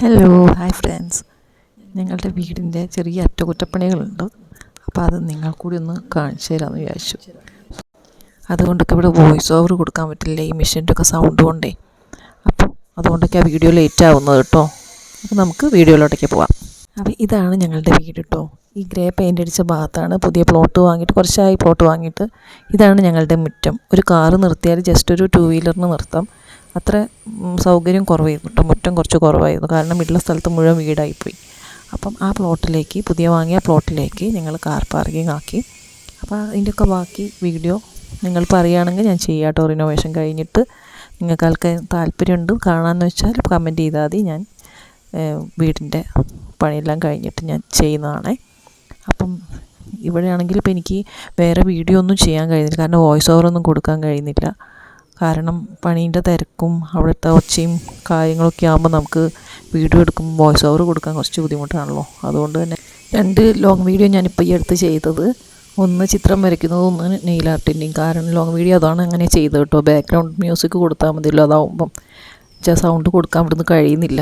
Hello hi friends ഞങ്ങളുടെ വീടിന്റെ ചെറിയ അറ്റകുറ്റപ്പണികളുണ്ട്. അപ്പോൾ അത് നിങ്ങൾ കൂടി ഒന്ന് കാണിച്ചു തരാമെന്ന് വിചാരിച്ചു. അതുകൊണ്ടൊക്കെ ഇവിടെ വോയിസ് ഓവർ കൊടുക്കാൻ പറ്റില്ല. ഈ മെഷീന്റെ ഒക്കെ സൗണ്ട് കൊണ്ടേ. അപ്പോൾ അതുകൊണ്ടൊക്കെ ആ വീഡിയോ ലേറ്റ് ആവുന്നത് കേട്ടോ. അപ്പോൾ നമുക്ക് വീഡിയോയിലോട്ടേക്ക് പോവാം. അപ്പോൾ ഇതാണ് ഞങ്ങളുടെ വീട് കേട്ടോ. ഈ ഗ്രേ പെയിന്റ് അടിച്ച ഭാഗത്താണ് പുതിയ പ്ലോട്ട് വാങ്ങിയിട്ട് കുറച്ചായി പ്ലോട്ട് വാങ്ങിയിട്ട്. ഇതാണ് ഞങ്ങളുടെ മുറ്റം. ഒരു കാറ് നിർത്തിയാൽ ജസ്റ്റ് ഒരു ടു വീലറിന് നിർത്താം. അത്ര സൗകര്യം കുറവായിരുന്നു. മുറ്റം കുറച്ച് കുറവായിരുന്നു. കാരണം ഉള്ള സ്ഥലത്ത് മുഴുവൻ വീടായിപ്പോയി. അപ്പം ആ പ്ലോട്ടിലേക്ക് പുതിയ വാങ്ങിയ പ്ലോട്ടിലേക്ക് ഞങ്ങൾ കാർ പാർക്കിംഗ് ആക്കി. അപ്പോൾ അതിന്റെയൊക്കെ ബാക്കി വീഡിയോ നിങ്ങൾ പറയുകയാണെങ്കിൽ ഞാൻ ചെയ്യാം കേട്ടോ. റിനോവേഷൻ കഴിഞ്ഞിട്ട് നിങ്ങൾക്ക് ആൾക്ക് താല്പര്യമുണ്ട് കാണാമെന്ന് വെച്ചാൽ കമന്റ് ചെയ്താൽ മതി. ഞാൻ വീടിന്റെ പണിയെല്ലാം കഴിഞ്ഞിട്ട് ഞാൻ ചെയ്യുന്നതാണേ. അപ്പം ഇവിടെയാണെങ്കിൽ ഇപ്പോൾ എനിക്ക് വേറെ വീഡിയോ ഒന്നും ചെയ്യാൻ കഴിയുന്നില്ല. കാരണം വോയിസ് ഓവർ ഒന്നും കൊടുക്കാൻ കഴിയുന്നില്ല. കാരണം പണീന്റെ തിരക്കും അവിടുത്തെ ഒച്ചയും കാര്യങ്ങളൊക്കെ ആകുമ്പോൾ നമുക്ക് വീഡിയോ എടുക്കുമ്പോൾ വോയിസ് ഓവർ കൊടുക്കാൻ കുറച്ച് ബുദ്ധിമുട്ടാണല്ലോ. അതുകൊണ്ട് തന്നെ രണ്ട് ലോങ് വീഡിയോ ഞാനിപ്പോൾ ഈ അടുത്ത് ചെയ്തത്. ഒന്ന് ചിത്രം വരയ്ക്കുന്നതും ഒന്ന് നെയിൽ ആർട്ടിന്റെയും കാരണം ലോങ് വീഡിയോ അതാണ് അങ്ങനെ ചെയ്തത് കേട്ടോ. ബാക്ക്ഗ്രൗണ്ട് മ്യൂസിക് കൊടുത്താൽ മതിയല്ലോ. അതാവുമ്പം സൗണ്ട് കൊടുക്കാൻ ഇവിടുന്ന് കഴിയുന്നില്ല.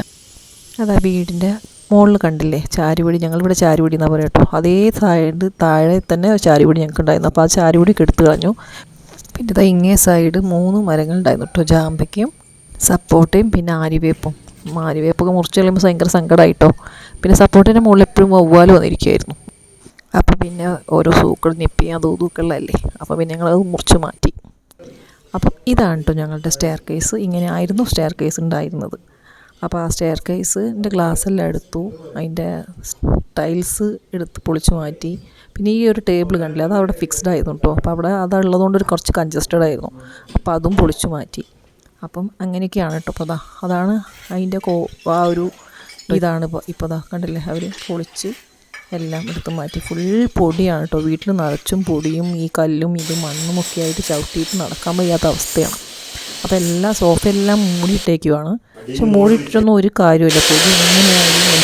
അതാ വീടിന്റെ മുകളിൽ കണ്ടില്ലേ? ചാരുപടി. ഞങ്ങളിവിടെ ചാരുപടി എന്നാണ് പറയാം കേട്ടോ. അതേ സൈഡ് താഴെ തന്നെ ചാരുപടി ഞങ്ങൾക്ക് ഉണ്ടായിരുന്നു അപ്പോൾ ആ ചാരുപടിയൊക്കെ എടുത്തു കളഞ്ഞു. പിന്നെ ഇതാ ഇങ്ങേ സൈഡ് മൂന്ന് മരങ്ങൾ ഉണ്ടായിരുന്നു കേട്ടോ ജാമ്പയ്ക്കും സപ്പോട്ടയും പിന്നെ ആര്യവേപ്പും. ആര്യവേപ്പൊക്കെ മുറിച്ച് കളയുമ്പോൾ ഭയങ്കര സങ്കടമായിട്ടോ പിന്നെ സപ്പോർട്ടിന്റെ മുകളിൽ എപ്പോഴും വവ്വാൽ വന്നിരിക്കുമായിരുന്നു അപ്പോൾ പിന്നെ ഓരോ സൂക്കൾ നിപ്പി അതും ഇതൊക്കെയുള്ളതല്ലേ അപ്പോൾ പിന്നെ ഞങ്ങളത് മുറിച്ച് മാറ്റി. അപ്പം ഇതാണ് കേട്ടോ ഞങ്ങളുടെ സ്റ്റെയർ കേസ് ഇങ്ങനെ ആയിരുന്നു സ്റ്റെയർ കേസ് ഉണ്ടായിരുന്നത്. അപ്പോൾ ആ സ്റ്റെയർ കേസിന്റെ ഗ്ലാസ് എല്ലാം എടുത്തു. അതിന്റെ ടൈൽസ് എടുത്ത് പൊളിച്ചു മാറ്റി. പിന്നെ ഈ ഒരു ടേബിൾ കണ്ടില്ലേ? അത് അവിടെ ഫിക്സ്ഡ് ആയിരുന്നു കേട്ടോ അപ്പോൾ അവിടെ അതുള്ളതുകൊണ്ട് ഒരു കുറച്ച് കൺജസ്റ്റഡ് ആയിരുന്നു. അപ്പോൾ അതും പൊളിച്ചു മാറ്റി. അപ്പം അങ്ങനെയൊക്കെയാണ് കേട്ടോ അപ്പോൾ അതാ അതാണ് അതിന്റെ കോ ആ ഒരു ഇതാണ് ഇപ്പോൾ ഇപ്പോൾ അതാ കണ്ടില്ലേ? അവർ പൊളിച്ച് എല്ലാം എടുത്ത് മാറ്റി. ഫുൾ പൊടിയാണ് കേട്ടോ വീട്ടിൽ നിറച്ചും പൊടിയും ഈ കല്ലും ഇതും മണ്ണും ഒക്കെ ആയിട്ട് ചവിട്ടിയിട്ട് നടക്കാൻ വയ്യാത്ത അവസ്ഥയാണ്. എല്ലാ സോഫയെല്ലാം മൂടിയിട്ടേക്കുവാണ്. പക്ഷെ മൂടിയിട്ടൊന്നും ഒരു കാര്യമില്ല പൊടി എങ്ങനെയായാലും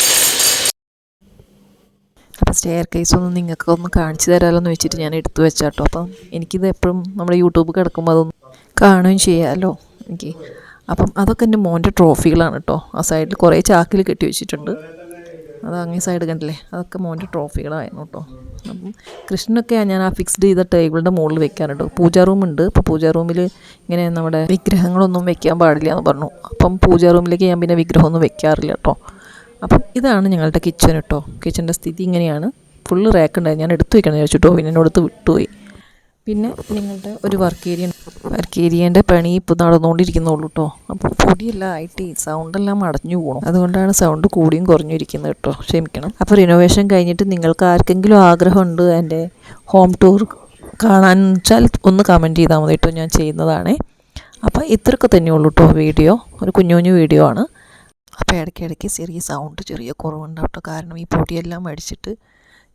അപ്പോൾ സ്റ്റെയർ കേസ് ഒന്ന് നിങ്ങൾക്ക് ഒന്ന് കാണിച്ചു തരാമല്ലോ വെച്ചിട്ട് ഞാൻ എടുത്തു വെച്ചാട്ടോ. അപ്പം എനിക്കിത് എപ്പോഴും നമ്മുടെ യൂട്യൂബ് കിടക്കുമ്പോൾ അതൊന്ന് കാണുകയും ചെയ്യാമല്ലോ എനിക്ക്. അപ്പം അതൊക്കെ എന്റെ മോന്റെ ട്രോഫികളാണ് കേട്ടോ ആ സൈഡിൽ കുറേ ചാക്കിൽ കെട്ടി വെച്ചിട്ടുണ്ട്. അത് അങ്ങേ സൈഡ് കണ്ടില്ലേ? അതൊക്കെ മോന്റെ ട്രോഫികളായിരുന്നു കേട്ടോ അപ്പം കൃഷ്ണനൊക്കെ ഞാൻ ആ ഫിക്സ്ഡ് ചെയ്ത ടേബിളിന്റെ മുകളിൽ വെക്കാറുണ്ട്. പൂജാ റൂമുണ്ട് അപ്പോൾ പൂജാ റൂമിൽ ഇങ്ങനെ നമ്മുടെ വിഗ്രഹങ്ങളൊന്നും വെക്കാൻ പാടില്ല എന്ന് പറഞ്ഞു. അപ്പം പൂജാ റൂമിലേക്ക് ഞാൻ പിന്നെ വിഗ്രഹമൊന്നും വെക്കാറില്ല കേട്ടോ അപ്പം ഇതാണ് ഞങ്ങളുടെ കിച്ചൺ കേട്ടോ കിച്ചന്റെ സ്ഥിതി ഇങ്ങനെയാണ്. ഫുള്ള് റാക്ക് ഉണ്ടായി ഞാൻ എടുത്തു വെക്കണം ചോദിച്ചിട്ടോ പിന്നെ എന്നോടത്ത് വിട്ടുപോയി. പിന്നെ നിങ്ങളുടെ ഒരു വർക്ക് ഏരിയ വർക്ക് ഏരിയേന്റെ പണി ഇപ്പോൾ നടന്നുകൊണ്ടിരിക്കുന്നുള്ളൂ കേട്ടോ അപ്പോൾ പൊടിയെല്ലാം ആയിട്ട് സൗണ്ടെല്ലാം അടഞ്ഞു പോകണം അതുകൊണ്ടാണ് സൗണ്ട് കൂടിയും കുറഞ്ഞു ഇരിക്കുന്നത് കേട്ടോ ക്ഷമിക്കണം. അപ്പോൾ റിനോവേഷൻ കഴിഞ്ഞിട്ട് നിങ്ങൾക്ക് ആർക്കെങ്കിലും ആഗ്രഹമുണ്ട് എന്റെ ഹോം ടൂർ കാണാൻ വെച്ചാൽ ഒന്ന് കമന്റ് ചെയ്താൽ മതി കേട്ടോ ഞാൻ ചെയ്യുന്നതാണേ. അപ്പോൾ ഇത്രയൊക്കെ തന്നെയുള്ളൂ കേട്ടോ വീഡിയോ ഒരു കുഞ്ഞു കുഞ്ഞു വീഡിയോ ആണ്. അപ്പോൾ ഇടയ്ക്കിടയ്ക്ക് ചെറിയ സൗണ്ട് ചെറിയ കുറവുണ്ടാവും കേട്ടോ കാരണം ഈ പൊടിയെല്ലാം അടിച്ചിട്ട്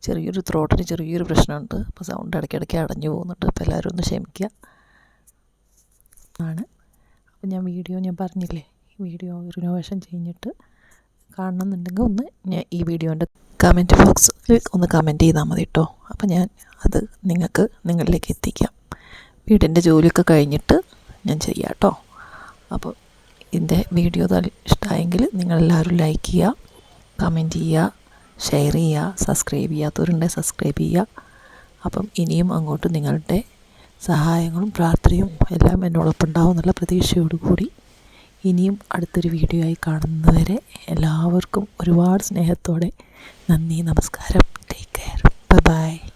ചെറിയൊരു ത്രോട്ടിന് ചെറിയൊരു പ്രശ്നമുണ്ട്. അപ്പോൾ സൗണ്ട് ഇടയ്ക്കിടയ്ക്ക് അടഞ്ഞു പോകുന്നുണ്ട്. അപ്പോൾ എല്ലാവരും ഒന്ന് ക്ഷമിക്കുക. ആണ്. അപ്പോൾ ഞാൻ വീഡിയോ ഞാൻ പറഞ്ഞില്ലേ? വീഡിയോ റിനോവേഷൻ കഴിഞ്ഞിട്ട് കാണണമെന്നുണ്ടെങ്കിൽ ഒന്ന് ഞാൻ ഈ വീഡിയോന്റെ കമന്റ് ബോക്സിൽ ഒന്ന് കമന്റ് ചെയ്താൽ മതി കേട്ടോ അപ്പോൾ ഞാൻ അത് നിങ്ങൾക്ക് നിങ്ങളിലേക്ക് എത്തിക്കാം. വീടിന്റെ ജോലിയൊക്കെ കഴിഞ്ഞിട്ട് ഞാൻ ചെയ്യാം കേട്ടോ അപ്പോൾ ഇതിന്റെ വീഡിയോ ഇഷ്ടമായെങ്കിൽ നിങ്ങളെല്ലാവരും ലൈക്ക് ചെയ്യുക കമന്റ് ചെയ്യുക ഷെയർ ചെയ്യുക സബ്സ്ക്രൈബ് ചെയ്യാത്തവരുണ്ടെങ്കിൽ സബ്സ്ക്രൈബ് ചെയ്യുക. അപ്പം ഇനിയും അങ്ങോട്ട് നിങ്ങളുടെ സഹായങ്ങളും പ്രാർത്ഥനയും എല്ലാം എന്നോടൊപ്പം ഉണ്ടാവും എന്നുള്ള പ്രതീക്ഷയോടുകൂടി ഇനിയും അടുത്തൊരു വീഡിയോ ആയി കാണുന്നവരെ എല്ലാവർക്കും ഒരുപാട് സ്നേഹത്തോടെ നന്ദി നമസ്കാരം. Take care bye bye